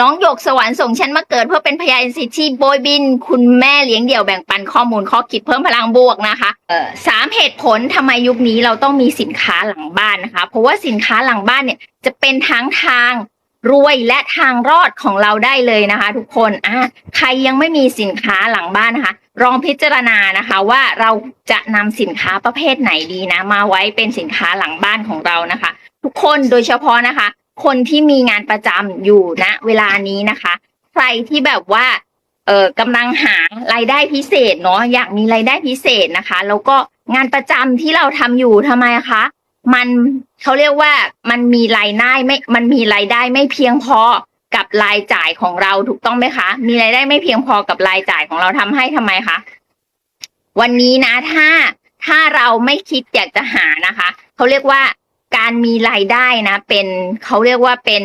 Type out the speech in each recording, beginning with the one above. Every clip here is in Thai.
น้องหยกสวรรค์ส่งฉันมาเกิดเพื่อเป็นพยานสิทธิโบยบิน คุณแม่เลี้ยงเดี่ยวแบ่งปันข้อมูลข้อคิดเพิ่มพลังบวกนะคะเออสามเหตุผลทำไมยุคนี้เราต้องมีสินค้าหลังบ้านนะคะ เพราะว่าสินค้าหลังบ้านเนี่ยจะเป็นทั้งทางรวยและทางรอดของเราได้เลยนะคะ ทุกคนอะใครยังไม่มีสินค้าหลังบ้านนะคะลองพิจารณานะคะว่าเราจะนำสินค้าประเภทไหนดีนะ มาไว้เป็นสินค้าหลังบ้านของเรานะคะ ทุกคนโดยเฉพาะนะคะ คนที่มีงานประจำอยู่ณเวลานี้นะคะ ใครที่แบบว่าเออกำลังหารายได้พิเศษเนาะอยากมีรายได้พิเศษนะคะ แล้วก็งานประจำที่เราทำอยู่ทำไมคะมันเขาเรียกว่ามันมีรายได้ไม่ มันมีรายได้ไม่เพียงพอกับรายจ่ายของเราถูกต้องไหมคะ มีรายได้ไม่เพียงพอกับรายจ่ายของเราทำให้ทำไมคะ วันนี้นะ ถ้าถ้าเราไม่คิดอยากจะหานะคะ เขาเรียกว่า การมีรายได้นะ เป็นเขาเรียกว่าเป็น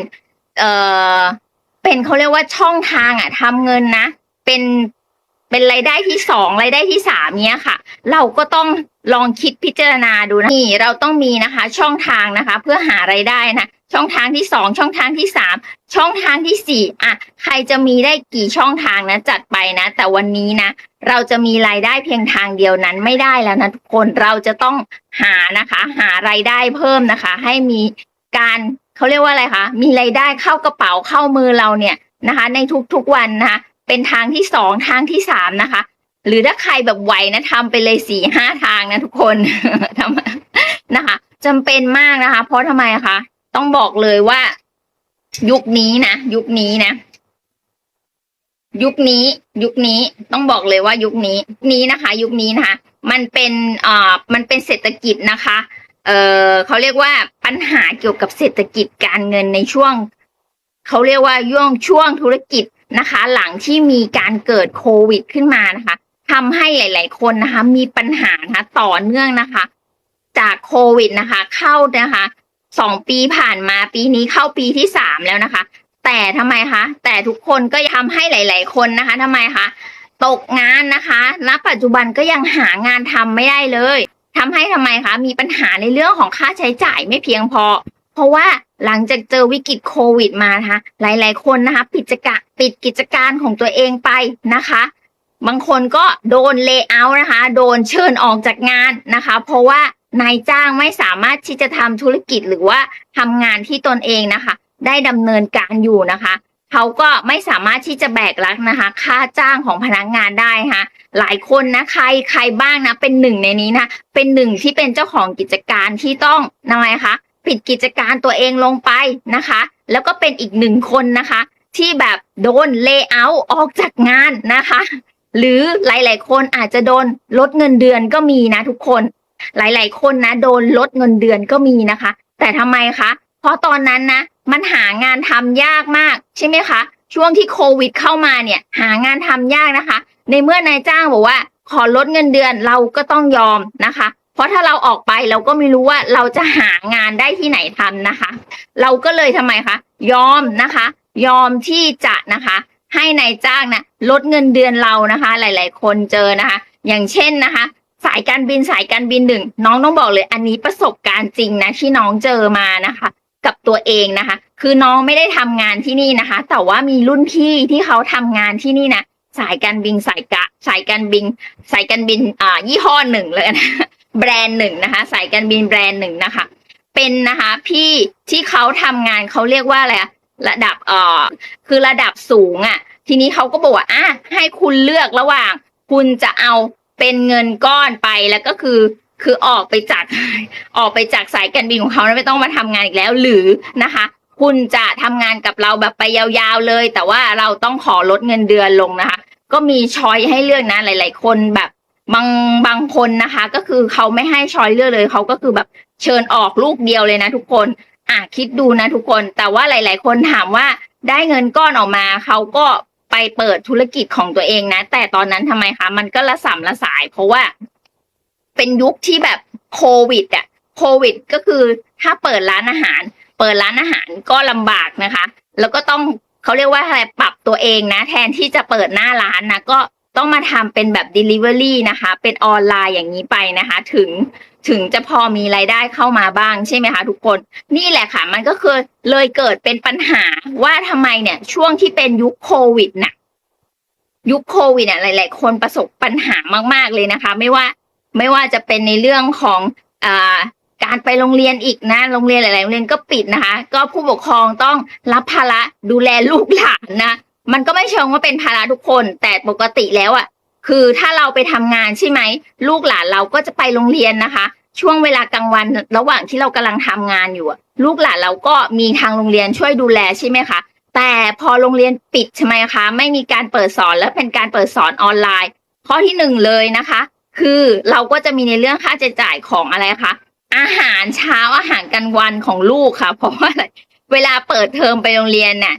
เอ่อเป็นเขาเรียกว่าช่องทางอะทำเงินนะ เป็นเป็นรายได้ที่สองรายได้ที่สามเนี้ยค่ะ เราก็ต้องลองคิดพิจารณาดูนะนี่เราต้องมีนะคะ ช่องทางนะคะ เพื่อหารายได้นะช่องทางที่สองช่องทางที่สามช่องทางที่สี่อะใครจะมีได้กี่ช่องทางนะจัดไปนะ แต่วันนี้นะ เราจะมีรายได้เพียงทางเดียวนั้นไม่ได้แล้วนะทุกคนเราจะต้องหานะคะ หารายได้เพิ่มนะคะ ให้มีการเขาเรียกว่าอะไรคะมีรายได้เข้ากระเป๋าเข้ามือเราเนี่ยนะคะ ในทุกๆวันนะคะเป็นทางที่สองทางที่สามนะคะ หรือถ้าใครแบบไหวนะทำไปเลยสี่ห้าทางนะทุกคนทำนะคะจำเป็นมากนะคะ เพราะทำไมคะต้องบอกเลยว่า ยุคนี้นะยุคนี้นะ ยุคนี้ ยุคนี้ต้องบอกเลยว่ายุคนี้นี้นะคะ ยุคนี้นะคะ มันเป็นอ่ามันเป็นเศรษฐกิจนะคะ เออเขาเรียกว่าปัญหาเกี่ยวกับเศรษฐกิจการเงินในช่วงเขาเรียกว่าย่วงช่วงธุรกิจนะคะ หลังที่มีการเกิดโควิดขึ้นมานะคะทำให้หลาย ๆ คนนะคะ มีปัญหานะคะต่อเนื่องนะคะ จากโควิดนะคะ เข้านะคะสองปีผ่านมาปีนี้เข้าปีที่สามแล้วนะคะ แต่ทำไมคะ แต่ทุกคนก็ทำให้หลาย ๆ คนนะคะทำไมคะ ตกงานนะคะ ณ ปัจจุบันก็ยังหางานทำไม่ได้เลยทำให้ทำไมคะ มีปัญหาในเรื่องของค่าใช้จ่ายไม่เพียงพอ เพราะว่าหลังจากเจอวิกฤตโควิดมานะคะ หลาย ๆ คนนะคะ ปิดกิจการปิดกิจการของตัวเองไปนะคะ บางคนก็โดนเล y o า t นะคะ โดนเชิญออกจากงานนะคะ เพราะว่านายจ้างไม่สามารถที่จะทำธุรกิจหรือว่าทำงานที่ตนเองนะคะ ได้ดำเนินการอยู่นะคะเขาก็ไม่สามารถที่จะแบกรับนะคะ ค่าจ้างของพนักงานได้ค่ะหลายคนนะใครใครบ้างนะ เป็นหนึ่งในนี้นะ เป็นหนึ่งที่เป็นเจ้าของกิจการที่ต้องทำไมคะปิดกิจการตัวเองลงไปนะคะ แล้วก็เป็นอีกหนึ่งคนนะคะ ที่แบบโดนเล y o า t ออกจากงานนะคะ หรือหลาย ๆ คนอาจจะโดนลดเงินเดือนก็มีนะทุกคน หลาย ๆ คนนะ โดนลดเงินเดือนก็มีนะคะ แต่ทำไมคะเพราะตอนนั้นนะ มันหางานทำยากมากใช่ไหมคะ ช่วงที่โควิดเข้ามาเนี่ย หางานทำยากนะคะ ในเมื่อนายจ้างบอกว่า ขอลดเงินเดือนเราก็ต้องยอมนะคะ เพราะถ้าเราออกไปเราก็ไม่รู้ว่าเราจะหางานได้ที่ไหนทำนะคะ เราก็เลยทำไมคะยอมนะคะ ยอมที่จะนะคะ ให้นายจ้างนะลดเงินเดือนเรานะคะ หลาย ๆ คนเจอนะคะ อย่างเช่นนะคะสายการบินสายการบินหนึ่งน้องต้องบอกเลยอันนี้ประสบการณ์จริงนะที่น้องเจอมานะคะ กับตัวเองนะคะ คือน้องไม่ได้ทำงานที่นี่นะคะ แต่ว่ามีรุ่นพี่ที่เขาทำงานที่นี่นะสายการบินสายกะ สายการบิน สายการบินอ่ายี่ห้อหนึ่งเลยนะแบรนด์หนึ่งนะคะ สายการบินแบรนด์หนึ่งนะคะ เป็นนะคะพี่ที่เขาทำงานเขาเรียกว่าอะไรระดับเอ่อคือระดับสูงอะ่ะ ทีนี้เขาก็บอกว่าอะให้คุณเลือกระหว่าง คุณจะเอาเป็นเงินก้อนไปแล้วก็คือ คือออกไปจากออกไปจากสายการบินของเขาแล้วไม่ต้องมาทำงานอีกแล้วหรือนะคะ คุณจะทำงานกับเราแบบไปยาวๆเลย แต่ว่าเราต้องขอลดเงินเดือนลงนะคะ ก็มีช้อยให้เลือกนะหลาย ๆ คนแบบบางบางคนนะคะ ก็คือเขาไม่ให้ช้อยเลือกเลยเขาก็คือแบบเชิญออกลูกเดียวเลยนะทุกคนอะคิดดูนะทุกคนแต่ว่าหลาย ๆ คนถามว่าได้เงินก้อนออกมาเขาก็ไปเปิดธุรกิจของตัวเองนะ แต่ตอนนั้นทำไมคะมันก็ละสัมละสายเพราะว่า เป็นยุคที่แบบโควิดอะโควิด ก็คือถ้าเปิดร้านอาหาร เปิดร้านอาหารก็ลำบากนะคะ แล้วก็ต้องเขาเรียกว่าอะไรปรับตัวเองนะ แทนที่จะเปิดหน้าร้านนะก็ต้องมาทำเป็นแบบ Delivery นะคะ เป็นออนไลน์อย่างนี้ไปนะคะ ถึงถึงจะพอมีรายได้เข้ามาบ้างใช่ไหมคะทุกคน นี่แหละค่ะ มันก็คือเลยเกิดเป็นปัญหาว่าทำไมเนี่ย ช่วงที่เป็นยุคโควิดน่ะยุคโควิดเนี่ยหลาย ๆ คนประสบปัญหามาก ๆ เลยนะคะ ไม่ว่า ไม่ว่าจะเป็นในเรื่องของอ่าการไปโรงเรียนอีกนะโรงเรียนหลาย ๆ โรงเรียนก็ปิดนะคะ ก็ผู้ปกครองต้องรับภาระดูแลลูกหลานนะ มันก็ไม่เชิงว่าเป็นภาระทุกคน แต่ปกติแล้วอะ คือถ้าเราไปทำงานใช่ไหมลูกหลานเราก็จะไปโรงเรียนนะคะ ช่วงเวลากลางวันระหว่างที่เรากำลังทำงานอยู่ลูกหลานเราก็มีทางโรงเรียนช่วยดูแลใช่ไหมคะแต่พอโรงเรียนปิดใช่ไหมคะ ไม่มีการเปิดสอนและเป็นการเปิดสอนออนไลน์ ข้อที่หนึ่งเลยนะคะ คือเราก็จะมีในเรื่องค่าใช้จ่ายของอะไรคะอาหารเช้าอาหารกลางวันของลูกค่ะ เพราะว่าอะไรเวลาเปิดเทอมไปโรงเรียนเนี่ย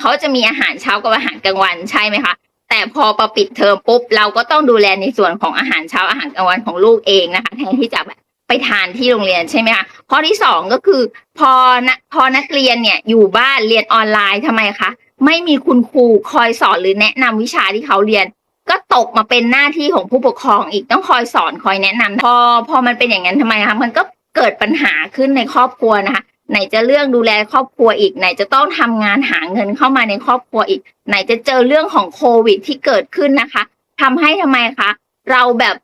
เขาจะมีอาหารเช้ากับอาหารกลางวันใช่ไหมคะแต่พอประปิดเทอมปุ๊บเราก็ต้องดูแลในส่วนของอาหารเช้าอาหารกลางวันของลูกเองนะคะแทนที่จะแบบไปทานที่โรงเรียนใช่ไหมคะข้อที่สองก็คือ พอนะพอนักเรียนเนี่ยอยู่บ้านเรียนออนไลน์ทำไมคะไม่มีคุณครูคอยสอนหรือแนะนำวิชาที่เขาเรียน ก็ตกมาเป็นหน้าที่ของผู้ปกครองอีกต้องคอยสอนคอยแนะนำพอพอมันเป็นอย่างนั้นทำไมคะมันก็เกิดปัญหาขึ้นในครอบครัวนะคะไหนจะเรื่องดูแลครอบครัวอีก ไหนจะต้องทำงานหาเงินเข้ามาในครอบครัวอีก ไหนจะเจอเรื่องของโควิดที่เกิดขึ้นนะคะทำให้ทำไมคะเราแบบ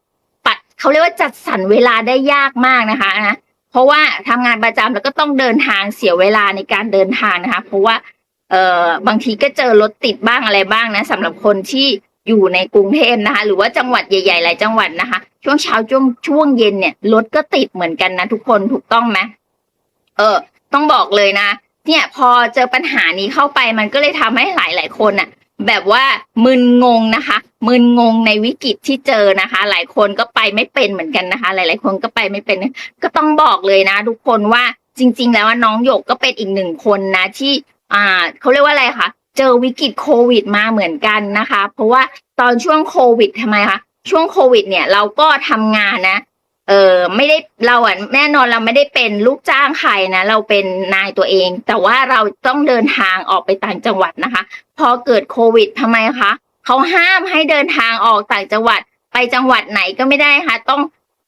ปัดเขาเรียกว่าจัดสรรเวลาได้ยากมากนะคะนะเพราะว่าทำงานประจำแล้วก็ต้องเดินทางเสียเวลาในการเดินทางนะคะ เพราะว่าเอ่อบางทีก็เจอรถติดบ้างอะไรบ้างนะสำหรับคนที่ อยู่ในกรุงเทพนะคะ หรือว่าจังหวัดใหญ่ๆหลายจังหวัดนะคะ ช่วงเช้าช่วงช่วงเย็นเนี่ยรถก็ติดเหมือนกันนะทุกคนถูกต้องไหมเออ ต้องบอกเลยนะ เนี่ยพอเจอปัญหานี้เข้าไปมันก็เลยทำให้หลายหลายๆคนน่ะแบบว่ามึนงงนะคะ มึนงงในวิกฤตที่เจอนะคะ หลายคนก็ไปไม่เป็นเหมือนกันนะคะ หลาย ๆ คนก็ไปไม่เป็น ก็ต้องบอกเลยนะ ทุกคนว่าจริง ๆ แล้วว่าน้องหยกก็เป็นอีกหนึ่งคนนะที่ อ่าเขาเรียกว่าอะไรคะ เจอวิกฤตโควิดมาเหมือนกันนะคะ เพราะว่าตอนช่วงโควิดทำไมคะช่วงโควิด เนี่ยเราก็ทำงานนะเออไม่ได้เราอะแน่นอนเราไม่ได้เป็นลูกจ้างใครนะ เราเป็นนายตัวเอง แต่ว่าเราต้องเดินทางออกไปต่างจังหวัดนะคะ พอเกิดโควิดทำไมคะเขาห้ามให้เดินทางออกต่างจังหวัดไปจังหวัดไหนก็ไม่ได้ค่ะ ต้อง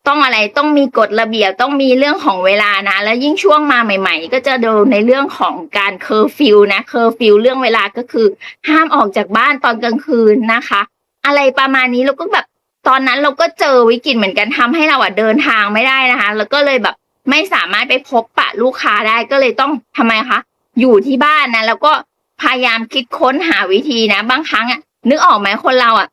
ต้องอะไรต้องมีกฎระเบียบต้องมีเรื่องของเวลานะ แล้วยิ่งช่วงมาใหม่ ๆ ก็จะโดนในเรื่องของการเคอร์ฟิวนะเคอร์ฟิวเรื่องเวลาก็คือ ห้ามออกจากบ้านตอนกลางคืนนะคะ อะไรประมาณนี้เราก็แบบตอนนั้นเราก็เจอวิกฤตเหมือนกันทำให้เราอะเดินทางไม่ได้นะคะ แล้วก็เลยแบบไม่สามารถไปพบปะลูกค้าได้ก็เลยต้องทำไมคะอยู่ที่บ้านนะแล้วก็พยายามคิดค้นหาวิธีนะ บางครั้งอะนึกออกไหมคนเราอะ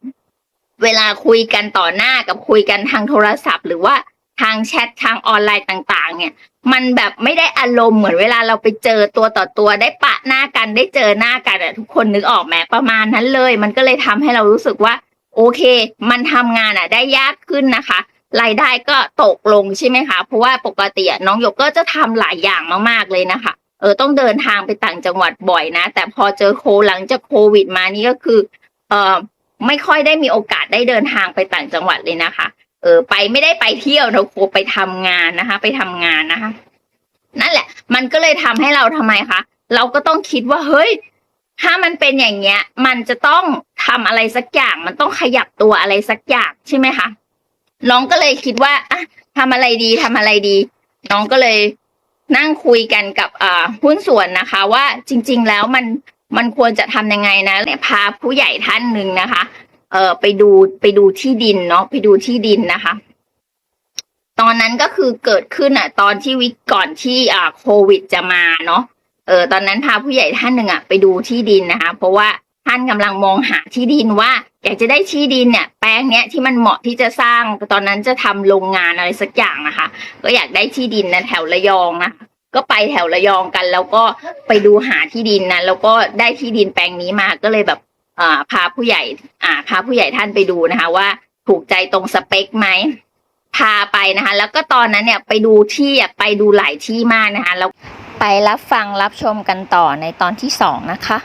เวลาคุยกันต่อหน้ากับคุยกันทางโทรศัพท์ หรือว่าทางแชททางออนไลน์ต่าง ๆ เนี่ย มันแบบไม่ได้อารมณ์เหมือนเวลาเราไปเจอตัวต่อตัวได้ปะหน้ากันได้เจอหน้ากันอะทุกคนนึกออกไหมประมาณนั้นเลย มันก็เลยทำให้เรารู้สึกว่า โอเค มันทำงานอะได้ยากขึ้นนะคะรายได้ก็ตกลงใช่ไหมคะ เพราะว่าปกติอะน้องหยกก็จะทำหลายอย่างมากๆเลยนะคะ เออต้องเดินทางไปต่างจังหวัดบ่อยนะ แต่พอเจอโคหลังจากโควิดมานี่ก็คือ เออ ไม่ค่อยได้มีโอกาสได้เดินทางไปต่างจังหวัดเลยนะคะ เออ ไปไม่ได้ไปเที่ยวนะโคไปทำงานนะคะ ไปทำงานนะคะ นั่นแหละ มันก็เลยทำให้เราทำไมคะเราก็ต้องคิดว่าเฮ้ย ถ้ามันเป็นอย่างเงี้ย มันจะต้องทำอะไรสักอย่าง มันต้องขยับตัวอะไรสักอย่างใช่ไหมคะน้องก็เลยคิดว่าอะทำอะไรดีทำอะไรดี น้องก็เลยนั่งคุยกันกับอ่าหุ้นส่วนนะคะ ว่าจริง ๆ แล้วมัน มันควรจะทำยังไงนะเนี่ยพาผู้ใหญ่ท่านหนึ่งนะคะ เออไปดูไปดูที่ดินเนาะไปดูที่ดินนะคะ ตอนนั้นก็คือเกิดขึ้นอะ ตอนที่วิกก่อนที่อ่าโควิดจะมาเนาะเออตอนนั้นพาผู้ใหญ่ท่านหนึ่งอะไปดูที่ดินนะคะ เพราะว่าท่านกำลังมองหาที่ดินว่า อยากจะได้ที่ดินเนี่ย แปลงเนี้ยที่มันเหมาะที่จะสร้างตอนนั้นจะทำโรงงานอะไรสักอย่างนะคะ ก็อยากได้ที่ดินนะแถวระยองนะ ก็ไปแถวระยองกัน แล้วก็ไปดูหาที่ดินนะแล้วก็ได้ที่ดินแปลงนี้มาก็เลยแบบอ่าพาผู้ใหญ่ อ่า พาผู้ใหญ่ท่านไปดูนะคะ ว่าถูกใจตรงสเปคไหมพาไปนะคะ แล้วก็ตอนนั้นเนี่ยไปดูที่อะไปดูหลายที่มากนะคะแล้วไปรับฟังรับชมกันต่อในตอนที่สองนะคะ